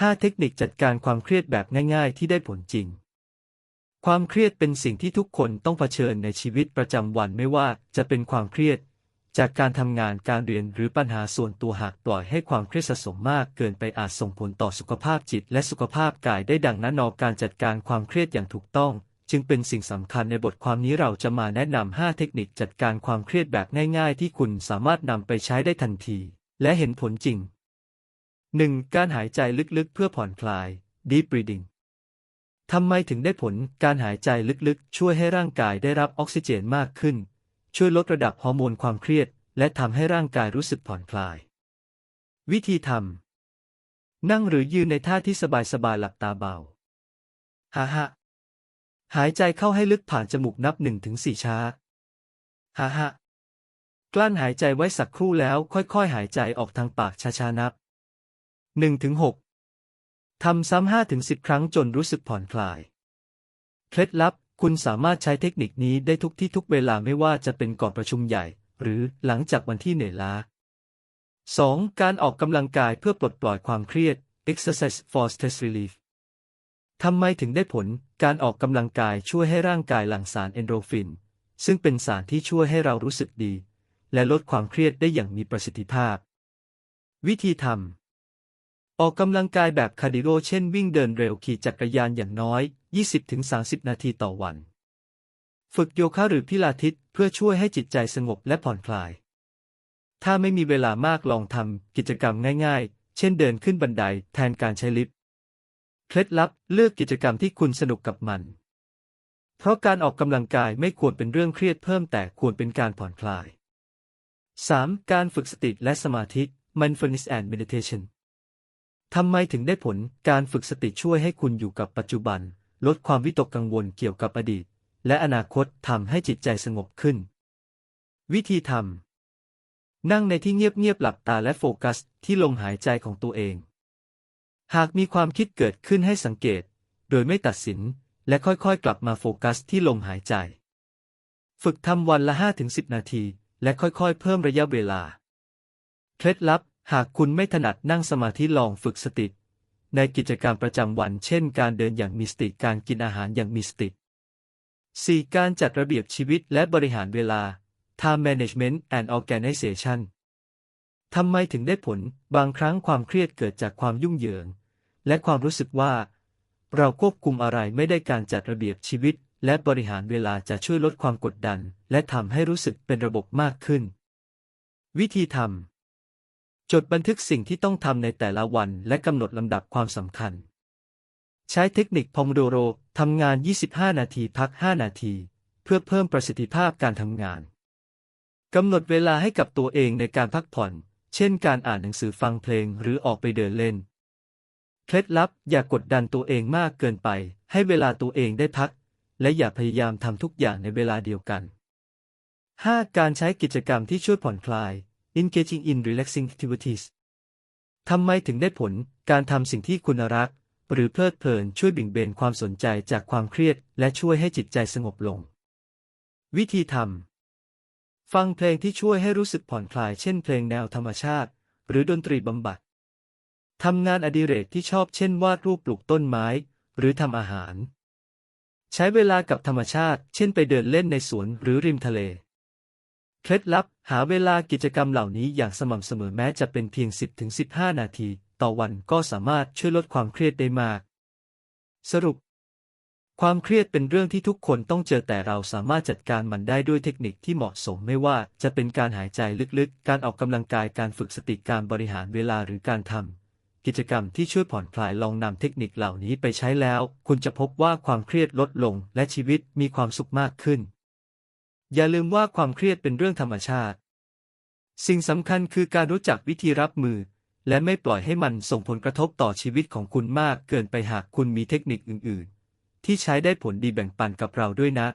5 เทคนิคจัดการความเครียดแบบง่าย ๆ ที่ได้ผลจริง ความเครียดเป็นสิ่งที่ทุกคนต้องเผชิญในชีวิตประจำวันไม่ว่าจะเป็นความเครียด จากการทำงานการเรียนหรือปัญหาส่วนตัวหากปล่อยให้ความเครียดสะสมมากเกินไปอาจส่งผลต่อสุขภาพจิตและสุขภาพกายได้ดังนั้นนอการจัดการความเครียดอย่างถูกต้อง จึงเป็นสิ่งสำคัญในบทความนี้เราจะมาแนะนำ5เทคนิคจัดการความเครียดแบบง่าย ๆ ที่คุณสามารถนำไปใช้ได้ทันที และเห็นผลจริง 1. การหายใจลึกๆ เพื่อผ่อนคลาย Deep Breathing ทำไมถึงได้ผลการหายใจลึกๆ ช่วยให้ร่างกายได้รับออกซิเจนมากขึ้น ช่วยลดระดับฮอร์โมนความเครียด และทำให้ร่างกายรู้สึกผ่อนคลาย วิธีทำนั่งหรือยืนในท่าที่สบายๆหลับตาเบาฮ่าฮะหายใจเข้าให้ลึกผ่านจมูกนับหนึ่งถึงสี่ช้าฮ่าฮะกลั้นหายใจไว้สักครู่แล้วค่อยๆ หายใจออกทางปากช้าๆนับ หนึ่งถึงหกทำซ้ำห้าถึงสิบครั้งจนรู้สึกผ่อนคลาย เคล็ดลับ คุณสามารถใช้เทคนิคนี้ได้ทุกที่ทุกเวลาไม่ว่าจะเป็นก่อนประชุมใหญ่ หรือหลังจากวันที่เหนื่อยล้า 2. การออกกำลังกายเพื่อปลดปล่อยความเครียด exercise for stress relief ทำไมถึงได้ผล การออกกำลังกายช่วยให้ร่างกายหลั่งสารเอนโดรฟิน ซึ่งเป็นสารที่ช่วยให้เรารู้สึกดี และลดความเครียดได้อย่างมีประสิทธิภาพ วิธีทำ ออกกำลังกายแบบคาร์ดิโอเช่นวิ่งเดินเร็วขี่จักรยานอย่างน้อย 20-30 นาทีต่อวัน ฝึกโยคะหรือพิลาทิสเพื่อช่วยให้จิตใจสงบและผ่อนคลาย ถ้าไม่มีเวลามากลองทำกิจกรรมง่ายๆ เช่นเดินขึ้นบันไดแทนการใช้ลิฟต์ เคล็ดลับเลือกกิจกรรมที่คุณสนุกกับมัน เพราะการออกกำลังกายไม่ควรเป็นเรื่องเครียดเพิ่มแต่ควรเป็นการผ่อนคลาย 3. การฝึกสติและสมาธิ mindfulness and meditation ทำไมถึงได้ผลการฝึกสติช่วยให้คุณอยู่กับปัจจุบัน ลดความวิตกกังวลเกี่ยวกับอดีต และอนาคตทำให้จิตใจสงบขึ้น วิธีทำนั่งในที่เงียบๆหลับตาและโฟกัสที่ลมหายใจของตัวเอง หากมีความคิดเกิดขึ้นให้สังเกต โดยไม่ตัดสิน และค่อยๆ กลับมาโฟกัสที่ลมหายใจ ฝึกทำวันละ 5-10 นาที และค่อยๆ เพิ่มระยะเวลา เคล็ดลับ หากคุณไม่ถนัดนั่งสมาธิลองฝึกสติ ในกิจกรรมประจำวัน เช่น การเดินอย่างมีสติ การกินอาหารอย่างมีสติ 4. การจัดระเบียบชีวิตและบริหารเวลา Time Management and Organization ทำไมถึงได้ผล บางครั้งความเครียดเกิดจากความยุ่งเหยิง และความรู้สึกว่า เราควบคุมอะไรไม่ได้การจัดระเบียบชีวิต และบริหารเวลาจะช่วยลดความกดดัน และทำให้รู้สึกเป็นระบบมากขึ้น วิธีทำ จดบันทึกสิ่งที่ต้องทำในแต่ละวันและกำหนดลำดับความสำคัญ ใช้เทคนิคพอมโดโรทำงาน 25 นาทีพัก 5 นาที เพื่อเพิ่มประสิทธิภาพการทำงานกำหนดเวลาให้กับตัวเองในการพักผ่อน เช่นการอ่านหนังสือฟังเพลงหรือออกไปเดินเล่น เคล็ดลับอย่ากกดดันตัวเองมากเกินไป ให้เวลาตัวเองได้พัก และอย่าพยายามทำทุกอย่างในเวลาเดียวกัน 5. การใช้กิจกรรมที่ช่วยผ่อนคลาย engaging in relaxing activities ทำไมถึงได้ผล การทำสิ่งที่คุณรัก หรือเพลิดเพลินช่วยบิ่งเบนความสนใจจากความเครียด และช่วยให้จิตใจสงบลง วิธีทำ ฟังเพลงที่ช่วยให้รู้สึกผ่อนคลาย เช่นเพลงแนวธรรมชาติ หรือดนตรีบำบัด ทำงานอดิเรกที่ชอบเช่นวาดรูปปลูกต้นไม้ หรือทำอาหาร ใช้เวลากับธรรมชาติ เช่นไปเดินเล่นในสวนหรือริมทะเล เคล็ดลับ หาเวลากิจกรรมเหล่านี้อย่างสม่ำเสมอแม้จะเป็นเพียง 10-15 นาที ต่อวันก็สามารถช่วยลดความเครียดได้มาก สรุป ความเครียดเป็นเรื่องที่ทุกคนต้องเจอแต่เราสามารถจัดการมันได้ด้วยเทคนิคที่เหมาะสมไม่ว่าจะเป็นการหายใจลึกๆ การออกกำลังกายการฝึกสติการบริหารเวลาหรือการทำกิจกรรมที่ช่วยผ่อนคลายลองนำเทคนิคเหล่านี้ไปใช้แล้ว คุณจะพบว่าความเครียดลดลงและชีวิตมีความสุขมากขึ้น อย่าลืมว่าความเครียดเป็นเรื่องธรรมชาติ สิ่งสำคัญคือการรู้จักวิธีรับมือ และไม่ปล่อยให้มันส่งผลกระทบต่อชีวิตของคุณมากเกินไปหากคุณมีเทคนิคอื่น ๆ ที่ใช้ได้ผลดีแบ่งปันกับเราด้วยนะ